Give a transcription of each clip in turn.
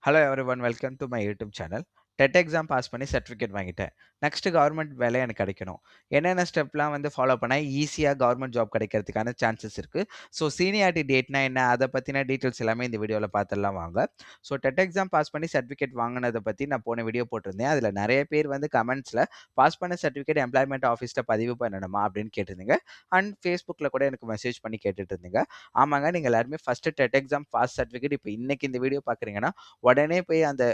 Hello everyone, welcome to my YouTube channel. TET exam pass பண்ணி certificate வாங்கிட்டேன். Next government வேலை எனக்கு கிடைக்கணும். என்னென்ன ஸ்டெப்லாம் வந்து ஃபாலோ பண்ணால் ஈஸியாக கவர்மெண்ட் ஜாப் கிடைக்கிறதுக்கான சான்சஸ் இருக்குது ஸோ சீனியாரிட்டி டேட்னா என்ன? அதை பற்றின டீட்டெயில்ஸ் எல்லாமே இந்த வீடியோவில் பார்த்துடலாம் வாங்க. ஸோ டெட் எக்ஸாம் பாஸ் பண்ணி சர்டிஃபிகேட் வாங்கினதை பற்றி நான் போன வீடியோ போட்டிருந்தேன். அதில் நிறைய பேர் வந்து கமெண்ட்ஸில் பாஸ் பண்ண சர்டிஃபிகேட் எம்ப்ளாய்மெண்ட் ஆஃபீஸில் பதிவு பண்ணணுமா அப்படின்னு கேட்டிருந்தீங்க. அண்ட் ஃபேஸ்புக்கில் கூட எனக்கு மெசேஜ் பண்ணி கேட்டுட்டு இருந்தீங்க. ஆமாங்க நீங்கள் எல்லாருமே first TET exam pass certificate இப்போ இன்னைக்கு இந்த வீடியோ பார்க்குறீங்கன்னா உடனே போய் அந்த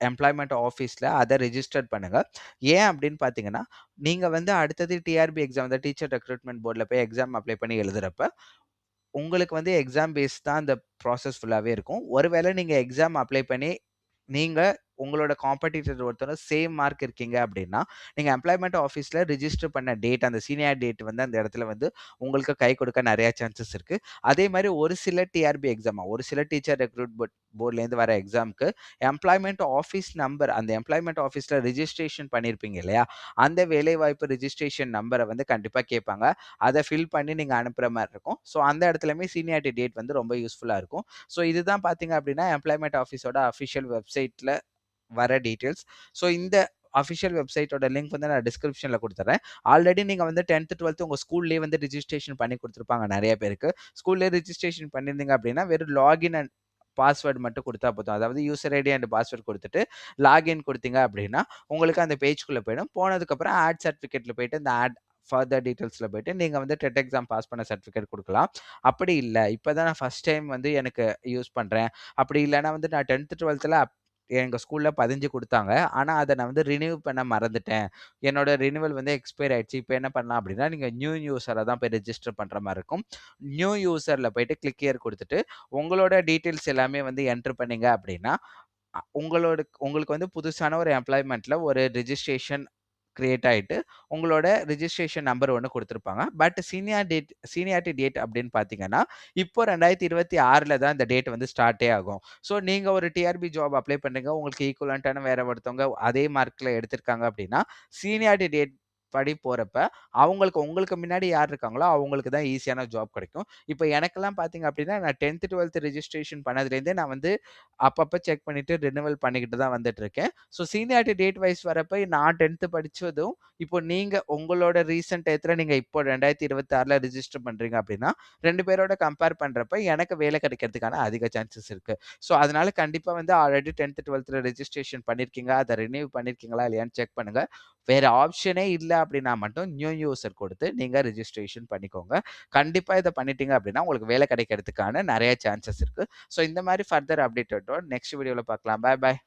எம்ப்ளாய்மெண்ட் ஆஃபீஸில் அதை ரெஜிஸ்டர் பண்ணுங்கள் ஏன் அப்படின்னு பார்த்தீங்கன்னா நீங்கள் வந்து அடுத்தது டிஆர்பி எக்ஸாம் அந்த டீச்சர் ரெக்ரூட்மெண்ட் போர்டில் போய் எக்ஸாம் அப்ளை பண்ணி எழுதுறப்ப உங்களுக்கு வந்து எக்ஸாம் பேஸ் தான் அந்த ப்ராசஸ் ஃபுல்லாகவே இருக்கும். ஒருவேளை நீங்கள் எக்ஸாம் அப்ளை பண்ணி நீங்கள் உங்களோட காம்படிட்டர் ஒருத்தர் சேம் மார்க் இருக்கீங்க அப்படின்னா நீங்கள் எம்ப்ளாய்மெண்ட் ஆஃபீஸில் ரிஜிஸ்டர் பண்ண டேட் அந்த சீனியர் டேட் வந்து அந்த இடத்துல வந்து உங்களுக்கு கை கொடுக்க நிறையா சான்சஸ் இருக்குது அதே மாதிரி ஒரு சில டிஆர்பி எக்ஸாமாக ஒரு சில டீச்சர் ரெக்ரூட் போர்ட்லேருந்து வர எக்ஸாமுக்கு எம்ப்ளாய்மெண்ட் ஆஃபீஸ் நம்பர் அந்த எம்ப்ளாய்மெண்ட் ஆஃபீஸில் ரிஜிஸ்ட்ரேஷன் பண்ணியிருப்பீங்க இல்லையா? அந்த வேலைவாய்ப்பு ரிஜிஸ்ட்ரேஷன் நம்பரை வந்து கண்டிப்பாக கேட்பாங்க. அதை ஃபில் பண்ணி நீங்கள் அனுப்புகிற மாதிரி இருக்கும். ஸோ அந்த இடத்துலையுமே சீனியாரிட்டி டேட் வந்து ரொம்ப யூஸ்ஃபுல்லாக இருக்கும். ஸோ இதுதான் பார்த்தீங்க அப்படின்னா எம்ப்ளாய்மெண்ட் ஆஃபீஸோட அஃபிஷியல் வெப்சைட்டில் வர டீட்டெயில்ஸ் ஸோ இந்த அஃபிஷியல் வெப்சைட்டோட லிங்க் வந்து நான் டிஸ்கிரிப்ஷனில் கொடுத்துறேன். ஆல்ரெடி நீங்கள் வந்து டென்த்து டுவெல்த்து உங்கள் ஸ்கூல்லேயே வந்து ரிஜிஸ்ட்ரேஷன் பண்ணி கொடுத்துருப்பாங்க நிறைய பேருக்கு. ஸ்கூல்லேயே ரிஜிஸ்ட்ரேஷன் பண்ணியிருந்தீங்க அப்படின்னா வெறும் லாகின் அண்ட் பாஸ்வேர்டு மட்டும் கொடுத்தா போதும். அதாவது யூசர் ஐடி அண்ட் பாஸ்வேர்டு கொடுத்துட்டு லாகின் கொடுத்தீங்க அப்படின்னா உங்களுக்கு அந்த பேஜ்குள்ளே போயிடும். போனதுக்கப்புறம் ஆட் சர்டிஃபிகேட்டில் போயிட்டு அந்த ஆட் ஃபர்தர் டீட்டெயில்ஸில் போயிட்டு நீங்கள் வந்து டெட் எக்ஸாம் பாஸ் பண்ண சர்டிஃபிகேட் கொடுக்கலாம். அப்படி இல்லை. இப்போ தான் நான் ஃபஸ்ட் டைம் வந்து எனக்கு யூஸ் பண்ணுறேன் அப்படி இல்லைன்னா வந்து நான் டென்த்து டுவெல்த்தில் எங்கள் ஸ்கூலில் பதிஞ்சு கொடுத்தாங்க. ஆனால் அதை நான் வந்து ரினியூ பண்ண மறந்துட்டேன். என்னோட ரினியூவல் வந்து எக்ஸ்பயர் ஆயிடுச்சு. இப்போ என்ன பண்ணலாம் அப்படின்னா நீங்கள் நியூ யூசரை தான் போய் ரெஜிஸ்டர் பண்ணுற மாதிரி இருக்கும். நியூ யூஸரில் போயிட்டு கிளிக் இயர் கொடுத்துட்டு உங்களோட டீட்டெயில்ஸ் எல்லாமே வந்து என்ட்ரு பண்ணீங்க அப்படின்னா உங்களோட உங்களுக்கு வந்து புதுசான ஒரு எம்ப்ளாய்மெண்ட்டில் ஒரு ரிஜிஸ்ட்ரேஷன் கிரியேட் ஆகிட்டு உங்களோட ரிஜிஸ்ட்ரேஷன் நம்பர் ஒன்று கொடுத்துருப்பாங்க. But senior date seniority date அப்படின்னு பார்த்தீங்கன்னா இப்போ ரெண்டாயிரத்தி இருபத்தி ஆறில் தான் இந்த டேட் வந்து ஸ்டார்ட்டே ஆகும். ஸோ நீங்கள் ஒரு டிஆர்பி ஜாப் அப்ளை பண்ணுறீங்க உங்களுக்கு ஈக்குவலண்ட்டான வேறு ஒருத்தவங்க அதே மார்க்கில் எடுத்திருக்காங்க அப்படின்னா சீனியாரிட்டி டேட் படி போகிறப்ப அவங்களுக்கு உங்களுக்கு முன்னாடி யார் இருக்காங்களோ அவங்களுக்கு தான் ஈஸியான ஜாப் கிடைக்கும். இப்போ எனக்கெல்லாம் பார்த்தீங்க அப்படின்னா நான் டென்த்து டுவெல்த்து ரெஜிஸ்ட்ரேஷன் பண்ணதுலேருந்தே நான் வந்து அப்பப்போ செக் பண்ணிவிட்டு ரினுவல் பண்ணிக்கிட்டு தான் வந்துட்டு இருக்கேன் ஸோ சீனியாரிட்டி டேட் வைஸ் வரப்போ நான் டென்த்து படித்ததும் இப்போ நீங்கள் உங்களோட ரீசெண்ட் டயத்தில் நீங்கள் இப்போ ரெண்டாயிரத்தி இருபத்தாறில் ரிஜிஸ்டர் பண்ணுறீங்க அப்படின்னா ரெண்டு பேரோட கம்பேர் பண்ணுறப்ப எனக்கு வேலை கிடைக்கிறதுக்கான அதிக சான்சஸ் இருக்குது ஸோ அதனால கண்டிப்பாக வந்து ஆல்ரெடி டென்த்து டுவெல்த்தில் ரிஜிஸ்ட்ரேஷன் பண்ணியிருக்கீங்க அதை ரினியூ பண்ணியிருக்கீங்களா இல்லையான்னு செக் பண்ணுங்கள் வேறு ஆப்ஷனே இல்லை அப்படின்னா மட்டும் நியூ யூசர் கொடுத்து நீங்கள் ரிஜிஸ்ட்ரேஷன் பண்ணிக்கோங்க. கண்டிப்பாக இதை பண்ணிட்டீங்க அப்படின்னா உங்களுக்கு வேலை கிடைக்கிறதுக்கான நிறைய சான்சஸ் இருக்குது ஸோ இந்த மாதிரி ஃபர்தர் அப்டேட் நெக்ஸ்ட் வீடியோவில் பார்க்கலாம். பாய் பாய்